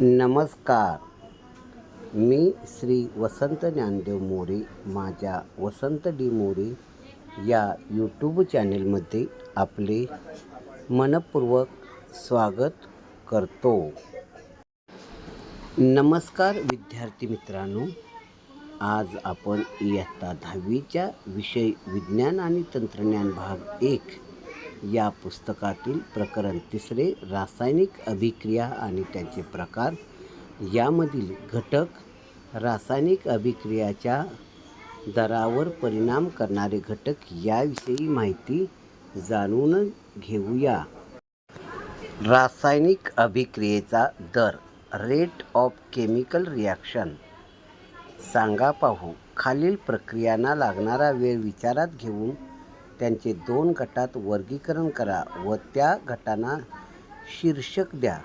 नमस्कार. मी श्री वसंत ज्ञानदेव मोरे माझ्या वसंत डी मोरे या यूट्यूब चॅनेलमध्ये आपले मनपूर्वक स्वागत करतो. नमस्कार विद्यार्थी मित्रांनो. आज आपण इयत्ता दहावीच्या विषय विज्ञान आणि तंत्रज्ञान भाग एक या पुस्तकातील प्रकरण तिसरे रासायनिक अभिक्रिया आणि त्यांचे प्रकार. यामधील घटक रासायनिक अभिक्रियाच्या दरावर परिणाम करणारे घटक याविषयी माहिती जाणून घेऊया. रासायनिक अभिक्रियेचा दर रेट ऑफ केमिकल रिॲक्शन सांगा पाहू खालील प्रक्रियांना लागणारा वेळ विचारात घेऊन त्यांचे दोन गटात वर्गीकरण करा व त्या गटांना शीर्षक द्या.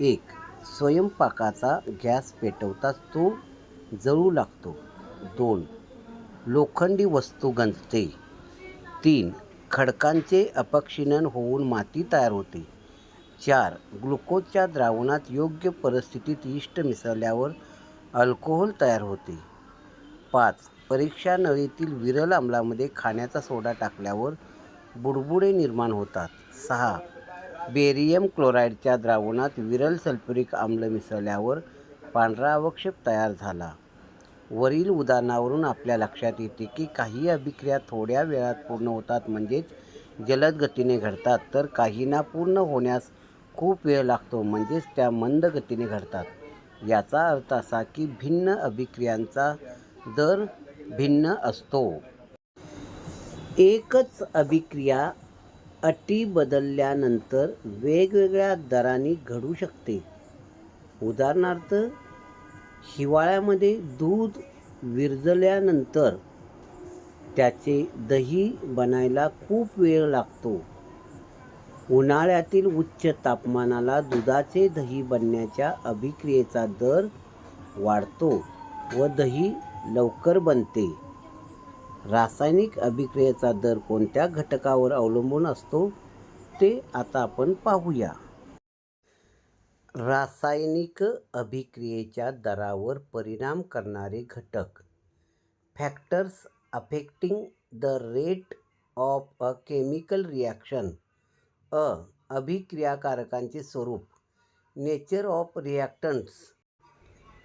एक स्वयंपाकाचा गॅस पेटवताच तो जळू लागतो. दोन लोखंडी वस्तू गंजते. तीन खडकांचे अपक्षिणन होऊन माती तयार होते. चार ग्लुकोजच्या द्रावणात योग्य परिस्थितीत इष्ट मिसळल्यावर अल्कोहोल तयार होते. पाच परीक्षा नळीतील विरल आम्लामध्ये खाण्याचा सोडा टाकल्यावर बुडबुडे निर्माण होतात. सहा. बेरियम क्लोराईडच्या द्रावणात विरल सल्फ्युरिक आम्ल मिसळल्यावर पांढरा अवक्षेप तयार झाला. वरील उदाहरणावरून आपल्या लक्षात येते की काही अभिक्रिया थोड्या वेळात पूर्ण होतात म्हणजेच जलद गतीने घडतात. तर काहींना पूर्ण होण्यास खूप वेळ लागतो म्हणजेच त्या मंद गतीने घडतात. याचा अर्थ असा की भिन्न अभिक्रियांचा दर भिन्न असतो. एकच अभिक्रिया अटी बदलल्यानंतर वेगवेगळ्या दराने घडू शकते. उदाहरणार्थ हिवाळ्यामध्ये दूध विरजल्यानंतर त्याचे दही बनायला खूप वेळ लागतो. उन्हाळ्यातील उच्च तापमानाला दुधाचे दही बनण्याच्या अभिक्रियेचा दर वाढतो व दही लवकर बनते. रासायनिक अभिक्रियेचा दर कोणत्या घटकावर अवलंबून असतो ते आता आपण पाहूया. रासायनिक अभिक्रियेच्या दरावर परिणाम करणारे घटक. Factors affecting the rate of a chemical reaction. अ अभिक्रियाकारकांचे स्वरूप. Nature of reactants.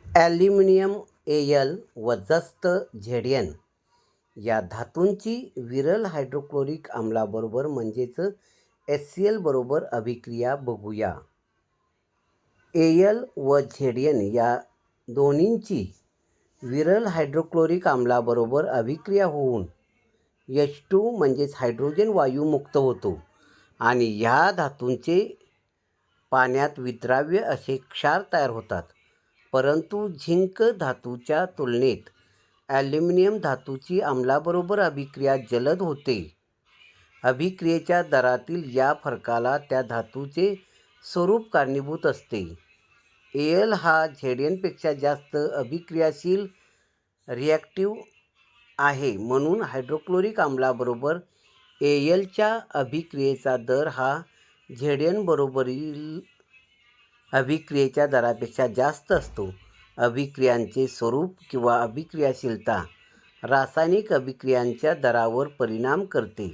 Aluminium L व जस्त झेडियन. या धातूंची विरल हायड्रोक्लोरिक आम्लाबरोबर म्हणजेच एस सी एल बरोबर अभिक्रिया बघूया. एल व झेडियन या दोन्हींची विरल हायड्रोक्लोरिक आम्लाबरोबर अभिक्रिया होऊन एच टू म्हणजेच हायड्रोजन वायू मुक्त होतो आणि ह्या धातूंचे पाण्यात विद्राव्य असे क्षार तयार होतात. परंतु झिंक धातूच्या तुलनेत ॲल्युमिनियम धातूची अंमलाबरोबर अभिक्रिया जलद होते. अभिक्रियेच्या दरातील या फरकाला त्या धातूचे स्वरूप कारणीभूत असते. एल हा झेडियनपेक्षा जास्त अभिक्रियाशील रिॲक्टिव्ह आहे म्हणून हायड्रोक्लोरिक आम्लाबरोबर एलच्या अभिक्रियेचा दर हा झेडियनबरोबरील अभिक्रियेच्या दरापेक्षा जास्त असतो. अभिक्रियांचे स्वरूप किंवा अभिक्रियाशीलता रासायनिक अभिक्रियांच्या दरावर परिणाम करते.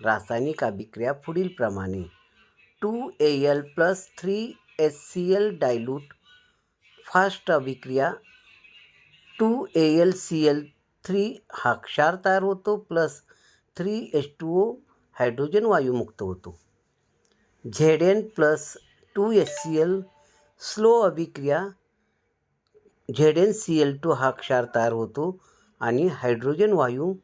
रासायनिक अभिक्रिया पुढीलप्रमाणे two A L plus three S C L dilute fast अभिक्रिया. Two A L C L three हा क्षार तयार होतो plus three H two O hydrogen वायुमुक्त होतो. Z N plus two S C L slow अभिक्रिया Z N C L two हा क्षार तयार होतो आणि हायड्रोजन वायू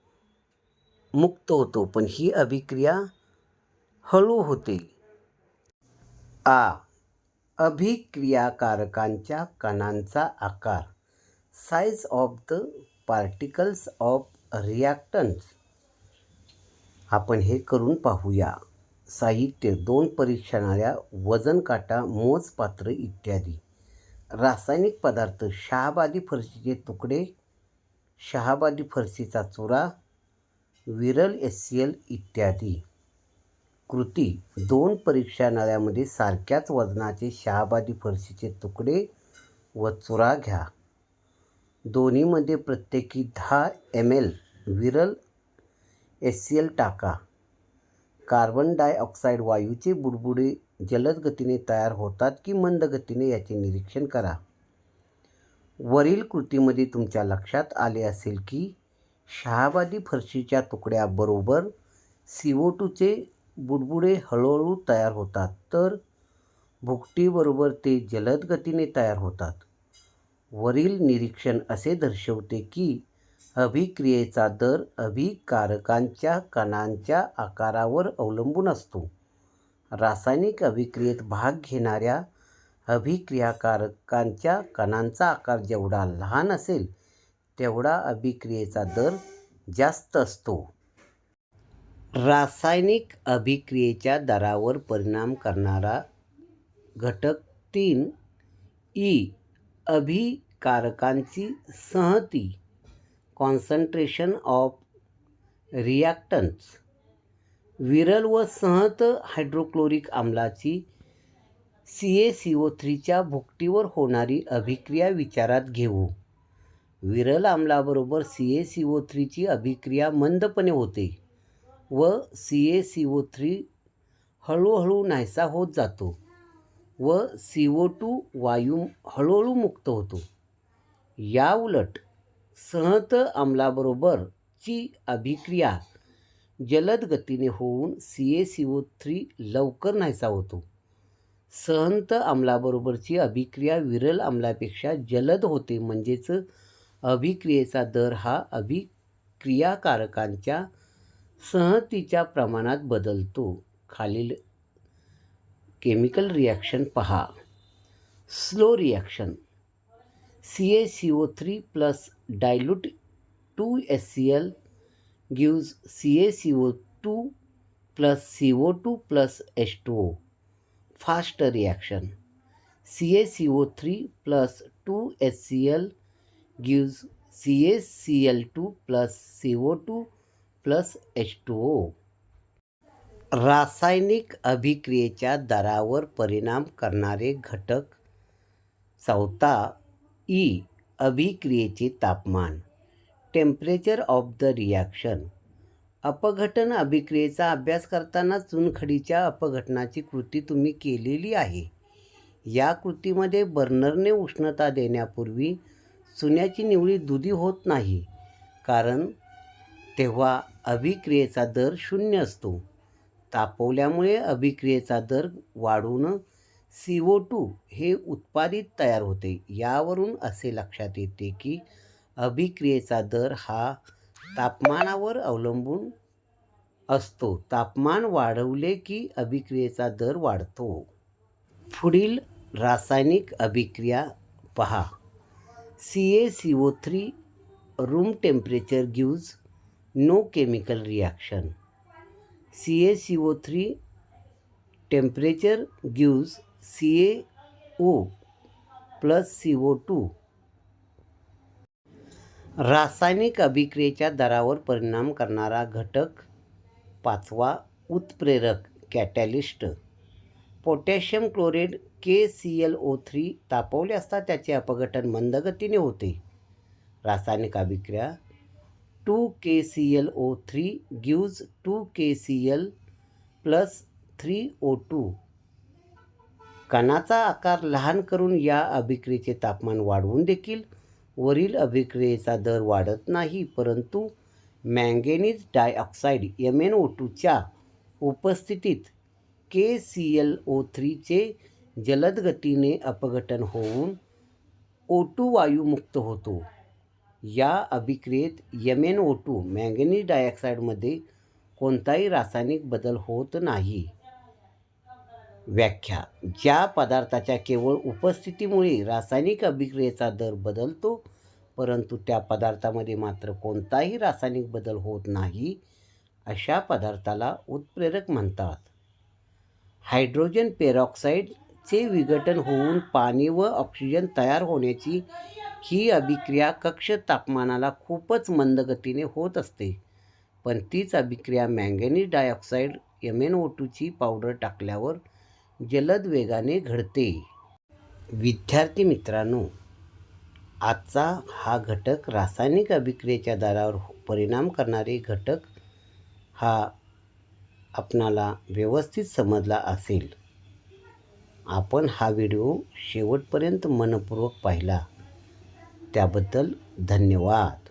मुक्त होतो पण ही अभिक्रिया हळू होते. आ. अभिक्रियाकारकांच्या कणांचा आकार. Size of the particles of reactants आपण हे करून पाहूया. साहित्य दोन परीक्षणाऱ्या वजन काटा मोजपात्र इत्यादी. रासायनिक पदार्थ शहाबादी फरशीचे तुकडे शहाबादी फरशीचा चुरा विरल एस सी एल इत्यादी. कृती दोन परीक्षणाऱ्यामध्ये सारख्याच वजनाचे शहाबादी फरशीचे तुकडे व चुरा घ्या. दोन्हीमध्ये प्रत्येकी दहा एम एल विरल एस सी एल टाका. कार्बन डायऑक्साईड वायूचे बुडबुडे जलद गतीने तयार होतात की मंद गतीने याचे निरीक्षण करा. वरील कृतीमध्ये तुमच्या लक्षात आले असेल की शहाबादी फरशीच्या तुकड्याबरोबर सी ओ टूचे बुडबुडे हळूहळू तयार होतात तर भुकटीबरोबर ते जलद गतीने तयार होतात. वरील निरीक्षण असे दर्शवते की अभिक्रियेचा दर अभिकारकांच्या कणांच्या आकारावर अवलंबून असतो. रासायनिक अभिक्रियेत भाग घेणाऱ्या अभिक्रियाकारकांच्या कणांचा आकार जेवढा लहान असेल तेवढा अभिक्रियेचा दर जास्त असतो. रासायनिक अभिक्रियेच्या दरावर परिणाम करणारा घटक तीन ई अभिकारकांची संहती. कॉन्सन्ट्रेशन ऑफ रिॲक्टन्स विरल व सहत हायड्रोक्लोरिक आम्लाची सी ए सी ओ थ्रीच्या भुकटीवर होणारी अभिक्रिया विचारात घेऊ. विरल आम्लाबरोबर सी ए सी ओ थ्रीची अभिक्रिया मंदपणे होते व C A C O three हळूहळू नाहीसा होत जातो व सी ओ टू वायू हळूहळू मुक्त होतो. याउलट सहत आम्लाबरोबरची अभिक्रिया. जलद गतीने होऊन C A C O three लवकर नाहीसा होतो. सहंत आम्लाबरोबरची अभिक्रिया विरल आम्लापेक्षा जलद होते म्हणजेच अभिक्रियेचा दर हा अभिक्रियाकारकांच्या सहतीच्या प्रमाणात बदलतो. खालील केमिकल रिॲक्शन पहा. Slow reaction. C A C O three plus dilute two S C L gives C A C O two plus C O two plus H two O fast reaction C A C O three plus two S C L gives C C L two plus C O two plus H two O रासायनिक अभिक्रियेच्या दरावर परिणाम करणारे घटक चौथा E अभिक्रियेचे तापमान temperature of the reaction अपघटन अभिक्रियेचा अभ्यास करताना चुनखडीच्या अपघटनाची कृती तुम्ही केलेली आहे. या कृतीमध्ये बर्नरने उष्णता देण्यापूर्वी चुन्याची निवळी दुधी होत नाही कारण तेव्हा अभिक्रियेचा दर शून्य असतो. तापवल्यामुळे अभिक्रियेचा दर वाढून सी ओ टू हे उत्पादित तयार होते. यावरून असे लक्षात येते की अभिक्रियेचा दर हा तापमानावर अवलंबून असतो. तापमान वाढवले की अभिक्रियेचा दर वाढतो. पुढील रासायनिक अभिक्रिया पहा. C A C O three room temperature gives no chemical reaction. C A C O three temperature gives C A O plus C O two रासायनिक अभिक्रियेच्या दरावर परिणाम करणारा घटक पाचवा उत्प्रेरक catalyst. Potassium chlorate K C L O three तापवले असता त्याचे अपघटन मंदगतीने होते. रासायनिक अभिक्रिया two K C L O three gives two K C L plus three O two कणाचा आकार लहान करून या अभिक्रियेचे तापमान वाढवून देखील वरील अभिक्रियेचा दर वाढत नाही परंतु manganese dioxide M N O टूच्या उपस्थितीत के सी एल ओ थ्रीचे जलद गतीने अपघटन होऊन ओ टू वायूमुक्त होतो. या अभिक्रियेत M N O two manganese डायऑक्साईडमध्ये कोणताही रासायनिक बदल होत नाही. व्याख्या. ज्या पदार्थाच्या केवळ उपस्थितीमुळे रासायनिक अभिक्रियेचा दर बदलतो परंतु त्या पदार्थामध्ये मात्र कोणताही रासायनिक बदल होत नाही अशा पदार्थाला उत्प्रेरक म्हणतात. हायड्रोजन पेरॉक्साईडचे विघटन होऊन पाणी व ऑक्सिजन तयार होण्याची ही अभिक्रिया कक्ष तापमानाला खूपच मंद गतीने होत असते. पण तीच अभिक्रिया manganese dioxide M N O टूची powder टाकल्यावर जलद वेगाने घडते. विद्यार्थी मित्रांनो आजचा हा घटक रासायनिक अभिक्रियेच्या दरावर परिणाम करणारे घटक हा आपणाला व्यवस्थित समजला असेल. आपण हा व्हिडिओ शेवटपर्यंत मनपूर्वक पाहिला. त्याबद्दल धन्यवाद.